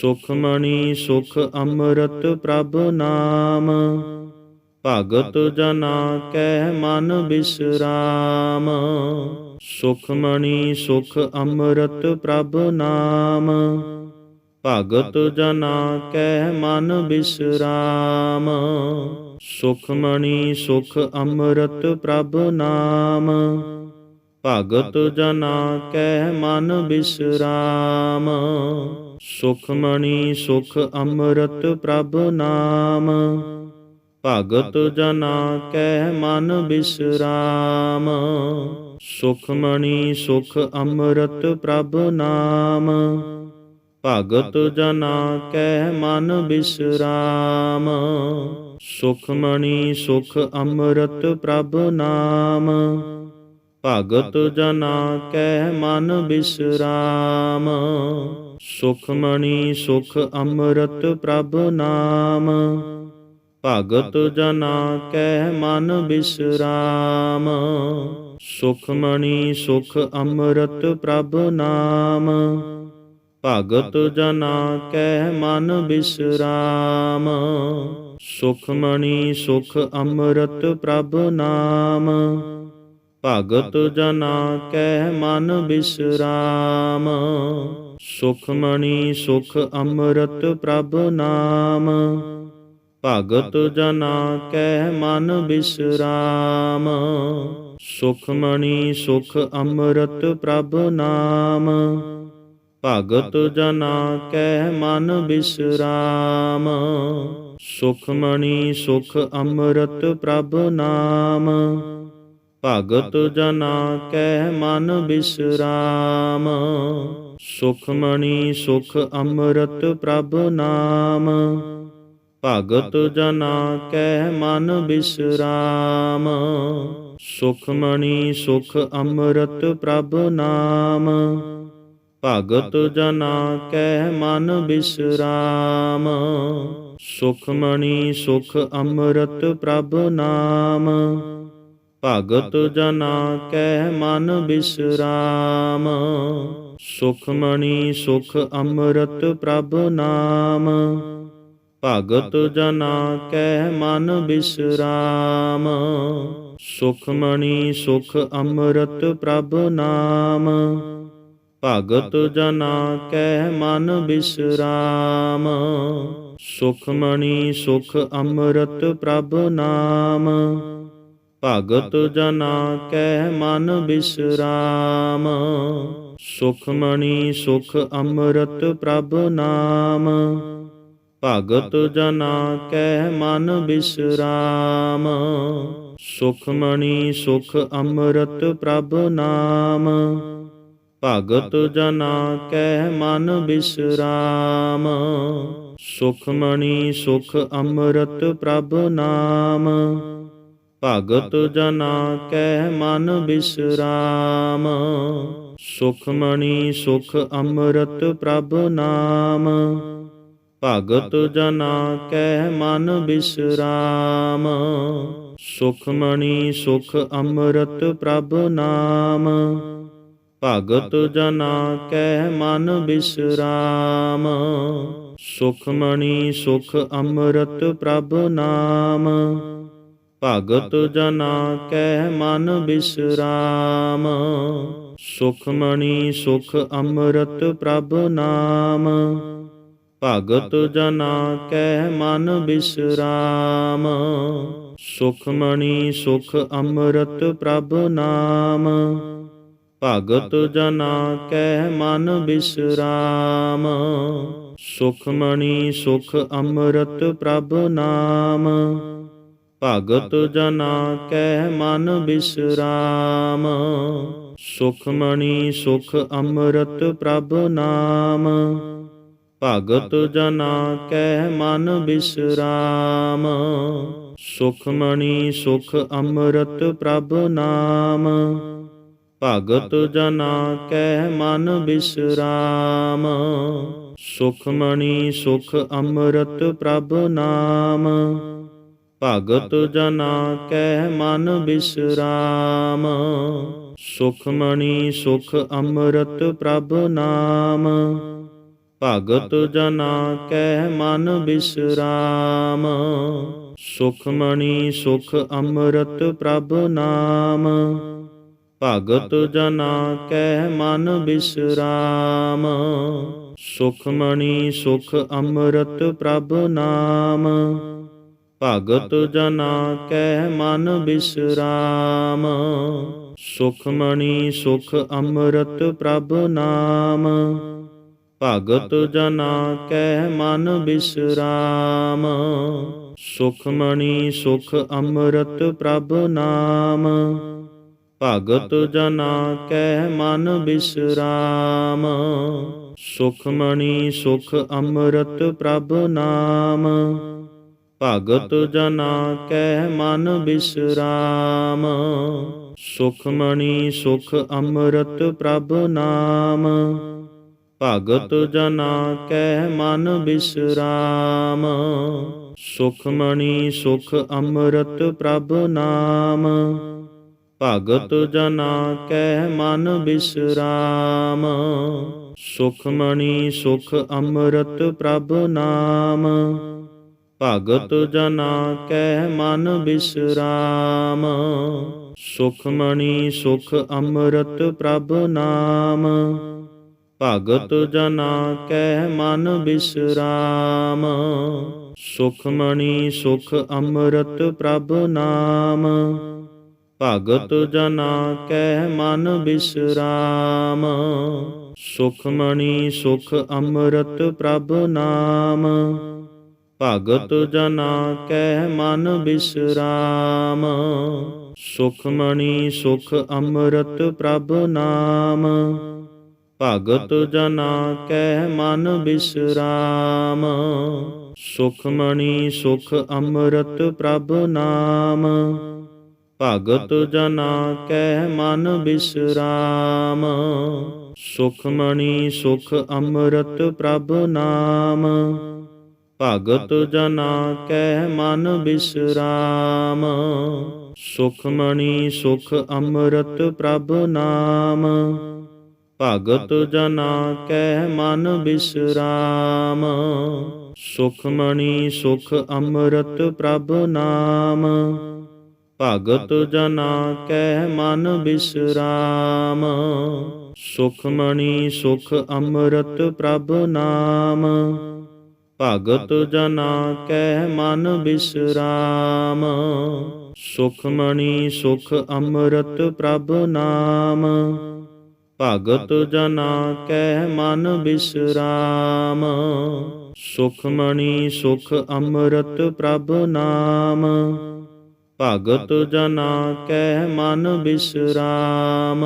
ਸੁਖਮਣੀ ਸੁਖ ਅੰਮ੍ਰਿਤ ਪ੍ਰਭ ਨਾਮ। ਭਗਤ ਜਨਾ ਕੈ ਮਨ ਬਿਸਰਾਮ। ਸੁਖਮਣੀ ਸੁਖ ਅੰਮ੍ਰਿਤ ਪ੍ਰਭ ਨਾਮ। ਭਗਤ ਜਨਾ ਕੈ ਮਨ ਬਿਸਰਾਮ। ਸੁਖਮਣੀ ਸੁਖ ਅੰਮ੍ਰਿਤ ਪ੍ਰਭ ਨਾਮ। ਭਗਤ ਜਨਾ ਕੈ ਮਨ ਬਿਸਰਾਮ। ਸੁਖ ਮਣੀ ਸੁਖ ਅੰਮ੍ਰਿਤ ਪ੍ਰਭ ਨਾਮ। ਭਗਤ ਜਨਾ ਕੈ ਮਨ ਬਿਸਰਾਮ। ਸੁਖ ਮਣੀ ਸੁਖ ਅੰਮ੍ਰਿਤ ਪ੍ਰਭ ਨਾਮ। ਭਗਤ ਜਨਾ ਕੈ ਮਨ ਬਿਸਰਾਮ। ਸੁਖ ਮਣੀ ਸੁਖ ਅੰਮ੍ਰਿਤ ਪ੍ਰਭ ਨਾਮ। ਭਗਤ ਜਨਾ ਕੈ ਮਨ ਬਿਸਰਾਮ। ਸੁਖ ਮਣੀ ਸੁਖ ਅੰਮ੍ਰਿਤ ਪ੍ਰਭ ਨਾਮ। ਭਗਤ ਜਨਾ ਕੈ ਮਨ ਬਿਸਰਾਮ। ਸੁਖ ਮਣੀ ਸੁਖ ਅੰਮ੍ਰਿਤ ਪ੍ਰਭ ਨਾਮ। ਭਗਤ ਜਨਾ ਕੈ ਮਨ ਬਿਸਰਾਮ। ਸੁਖ ਮਣੀ ਸੁਖ ਅੰਮ੍ਰਿਤ ਪ੍ਰਭ ਨਾਮ। ਭਗਤ ਜਨਾ ਕੈ ਮਨ ਬਿਸਰਾਮ। ਸੁਖ ਮਣੀ ਸੁਖ ਅੰਮ੍ਰਿਤ ਪ੍ਰਭ ਨਾਮ। ਭਗਤ ਜਨਾ ਕੈ ਮਨ ਬਿਸਰਾਮ। ਸੁਖ ਮਣੀ ਸੁਖ ਅੰਮ੍ਰਿਤ ਪ੍ਰਭ ਨਾਮ। ਭਗਤ ਜਨਾ ਕੈ ਮਨ ਬਿਸਰਾਮ। ਸੁਖ ਮਣੀ ਸੁਖ ਅੰਮ੍ਰਿਤ ਪ੍ਰਭ ਨਾਮ। ਭਗਤ ਜਨਾ ਕੈ ਮਨ ਬਿਸਰਾਮ। ਸੁਖ ਮਣੀ ਸੁਖ ਅੰਮ੍ਰਿਤ ਪ੍ਰਭ ਨਾਮ। ਭਗਤ ਜਨਾ ਕੈ ਮਨ ਬਿਸਰਾਮ। ਸੁਖ ਮਣੀ ਸੁਖ ਅੰਮ੍ਰਿਤ ਪ੍ਰਭ ਨਾਮ। ਭਗਤ ਜਨਾ ਕੈ ਮਨ ਬਿਸਰਾਮ। ਸੁਖ ਮਣੀ ਸੁਖ ਅੰਮ੍ਰਿਤ ਪ੍ਰਭ ਨਾਮ। ਭਗਤ ਜਨਾ ਕੈ ਮਨ ਬਿਸਰਾਮ। ਸੁਖ ਮਣੀ ਸੁਖ ਅੰਮ੍ਰਿਤ ਪ੍ਰਭ ਨਾਮ। ਭਗਤ ਜਨਾ ਕੈ ਮਨ ਬਿਸਰਾਮ। ਸੁਖ ਮਣੀ ਸੁਖ ਅੰਮ੍ਰਿਤ ਪ੍ਰਭ ਨਾਮ। ਭਗਤ ਜਨਾ ਕੈ ਮਨ ਬਿਸਰਾਮ। ਸੁਖ ਮਣੀ ਸੁਖ ਅੰਮ੍ਰਿਤ ਪ੍ਰਭ ਨਾਮ। ਭਗਤ ਜਨਾ ਕੈ ਮਨ ਬਿਸਰਾਮ। ਸੁਖ ਮਣੀ ਸੁਖ ਅੰਮ੍ਰਿਤ ਪ੍ਰਭ ਨਾਮ। ਭਗਤ ਜਨਾ ਕੈ ਮਨ ਬਿਸਰਾਮ। ਸੁਖ ਮਣੀ ਸੁਖ ਅੰਮ੍ਰਿਤ ਪ੍ਰਭ ਨਾਮ। ਭਗਤ ਜਨਾ ਕੈ ਮਨ ਬਿਸਰਾਮ। ਸੁਖ ਮਣੀ ਸੁਖ ਅੰਮ੍ਰਿਤ ਪ੍ਰਭ ਨਾਮ। ਭਗਤ ਜਨਾ ਕੈ ਮਨ ਬਿਸਰਾਮ। ਸੁਖ ਮਣੀ ਸੁਖ ਅੰਮ੍ਰਿਤ ਪ੍ਰਭ ਨਾਮ। ਭਗਤ ਜਨਾ ਕੈ ਮਨ ਬਿਸਰਾਮ। ਸੁਖ ਮਣੀ ਸੁਖ ਅੰਮ੍ਰਿਤ ਪ੍ਰਭ ਨਾਮ। ਭਗਤ ਜਨਾ ਕੈ ਮਨ ਬਿਸਰਾਮ। ਸੁਖ ਮਣੀ ਸੁਖ ਅੰਮ੍ਰਿਤ ਪ੍ਰਭ ਨਾਮ। ਭਗਤ ਜਨਾ ਕੈ ਮਨ ਬਿਸਰਾਮ। ਸੁਖ ਮਣੀ ਸੁਖ ਅੰਮ੍ਰਿਤ ਪ੍ਰਭ ਨਾਮ। ਭਗਤ ਜਨਾ ਕੈ ਮਨ ਬਿਸਰਾਮ। ਸੁਖ ਮਣੀ ਸੁਖ ਅੰਮ੍ਰਿਤ ਪ੍ਰਭ ਨਾਮ। ਭਗਤ ਜਨਾ ਕੈ ਮਨ ਬਿਸਰਾਮ। ਸੁਖ ਮਣੀ ਸੁਖ ਅੰਮ੍ਰਿਤ ਪ੍ਰਭ ਨਾਮ। ਭਗਤ ਜਨਾ ਕੈ ਮਨ ਬਿਸਰਾਮ। ਸੁਖ ਮਣੀ ਸੁਖ ਅੰਮ੍ਰਿਤ ਪ੍ਰਭ ਨਾਮ। ਭਗਤ ਜਨਾ ਕੈ ਮਨ ਬਿਸਰਾਮ। ਸੁਖ ਮਣੀ ਸੁਖ ਅੰਮ੍ਰਿਤ ਪ੍ਰਭ ਨਾਮ। ਭਗਤ ਜਨਾ ਕੈ ਮਨ ਬਿਸਰਾਮ। ਸੁਖ ਮਣੀ ਸੁਖ ਅੰਮ੍ਰਿਤ ਪ੍ਰਭ ਨਾਮ। ਭਗਤ ਜਨਾ ਕੈ ਮਨ ਬਿਸਰਾਮ। ਸੁਖ ਮਣੀ ਸੁਖ ਅੰਮ੍ਰਿਤ ਪ੍ਰਭ ਨਾਮ। ਭਗਤ ਜਨਾ ਕੈ ਮਨ ਬਿਸਰਾਮ। ਸੁਖਮਣੀ ਸੁਖ ਅੰਮ੍ਰਿਤ ਪ੍ਰਭ ਨਾਮ। ਭਗਤ ਜਨਾ ਕੈ ਮਨ ਬਿਸਰਾਮ। ਸੁਖਮਣੀ ਸੁਖ ਅੰਮ੍ਰਿਤ ਪ੍ਰਭ ਨਾਮ। ਭਗਤ ਜਨਾ ਕੈ ਮਨ ਬਿਸਰਾਮ। ਸੁਖਮਣੀ ਸੁਖ ਅੰਮ੍ਰਿਤ ਪ੍ਰਭ ਨਾਮ। ਭਗਤ ਜਨਾ ਕੈ ਮਨ ਬਿਸਰਾਮ। ਸੁਖਮਣੀ ਸੁਖ ਅੰਮ੍ਰਿਤ ਪ੍ਰਭ ਨਾਮ। ਭਗਤ ਜਨਾ ਕੈ ਮਨ ਬਿਸਰਾਮ। ਸੁਖਮਣੀ ਸੁਖ ਅੰਮ੍ਰਿਤ ਪ੍ਰਭ ਨਾਮ। ਭਗਤ ਜਨਾ ਕੈ ਮਨ ਬਿਸਰਾਮ। ਸੁਖਮਣੀ ਸੁਖ ਅੰਮ੍ਰਿਤ ਪ੍ਰਭ ਨਾਮ। ਭਗਤ ਜਨਾ ਕੈ ਮਨ ਬਿਸਰਾਮ। ਸੁਖਮਣੀ ਸੁਖ ਅੰਮ੍ਰਿਤ ਪ੍ਰਭ ਨਾਮ। ਭਗਤ ਜਨਾ ਕੈ ਮਨ ਬਿਸਰਾਮ। ਸੁਖਮਣੀ ਸੁਖ ਅੰਮ੍ਰਿਤ ਪ੍ਰਭ ਨਾਮ। ਭਗਤ ਜਨਾ ਕੈ ਮਨ ਬਿਸਰਾਮ। ਸੁਖਮਣੀ ਸੁਖ ਅੰਮ੍ਰਿਤ ਪ੍ਰਭ ਨਾਮ। ਭਗਤ ਜਨਾ ਕੈ ਮਨ ਬਿਸਰਾਮ। ਸੁਖਮਣੀ ਸੁਖ ਅੰਮ੍ਰਿਤ ਪ੍ਰਭ ਨਾਮ। ਭਗਤ ਜਨਾ ਕੈ ਮਨ ਬਿਸਰਾਮ। ਸੁਖਮਣੀ ਸੁਖ ਅੰਮ੍ਰਿਤ ਪ੍ਰਭ ਨਾਮ। ਭਗਤ ਜਨਾ ਕੈ ਮਨ ਬਿਸਰਾਮ। ਸੁਖਮਣੀ ਸੁਖ ਅੰਮ੍ਰਿਤ ਪ੍ਰਭ ਨਾਮ। ਭਗਤ ਜਨਾ ਕੈ ਮਨ ਬਿਸਰਾਮ। ਸੁਖਮਣੀ ਸੁਖ ਅੰਮ੍ਰਿਤ ਪ੍ਰਭ ਨਾਮ। ਭਗਤ ਜਨਾ ਕੈ ਮਨ ਬਿਸਰਾਮ। ਸੁਖਮਣੀ ਸੁਖ ਅੰਮ੍ਰਿਤ ਪ੍ਰਭ ਨਾਮ। ਭਗਤ ਜਨਾ ਕੈ ਮਨ ਬਿਸਰਾਮ। ਸੁਖਮਣੀ ਸੁਖ ਅੰਮ੍ਰਿਤ ਪ੍ਰਭ ਨਾਮ। ਭਗਤ ਜਨਾ ਕੈ ਮਨ ਬਿਸਰਾਮ। ਸੁਖਮਣੀ ਸੁਖ ਅੰਮ੍ਰਿਤ ਪ੍ਰਭ ਨਾਮ। ਭਗਤ ਜਨਾ ਕੈ ਮਨ ਬਿਸਰਾਮ। ਸੁਖਮਣੀ ਸੁਖ ਅੰਮ੍ਰਿਤ ਪ੍ਰਭ ਨਾਮ। ਭਗਤ ਜਨਾ ਕੈ ਮਨ ਬਿਸਰਾਮ। ਸੁਖਮਣੀ ਸੁਖ ਅੰਮ੍ਰਿਤ ਪ੍ਰਭ ਨਾਮ। ਭਗਤ ਜਨਾ ਕੈ ਮਨ ਬਿਸਰਾਮ। ਸੁਖਮਣੀ ਸੁਖ ਅੰਮ੍ਰਿਤ ਪ੍ਰਭ ਨਾਮ। ਭਗਤ ਜਨਾ ਕੈ ਮਨ ਬਿਸਰਾਮ।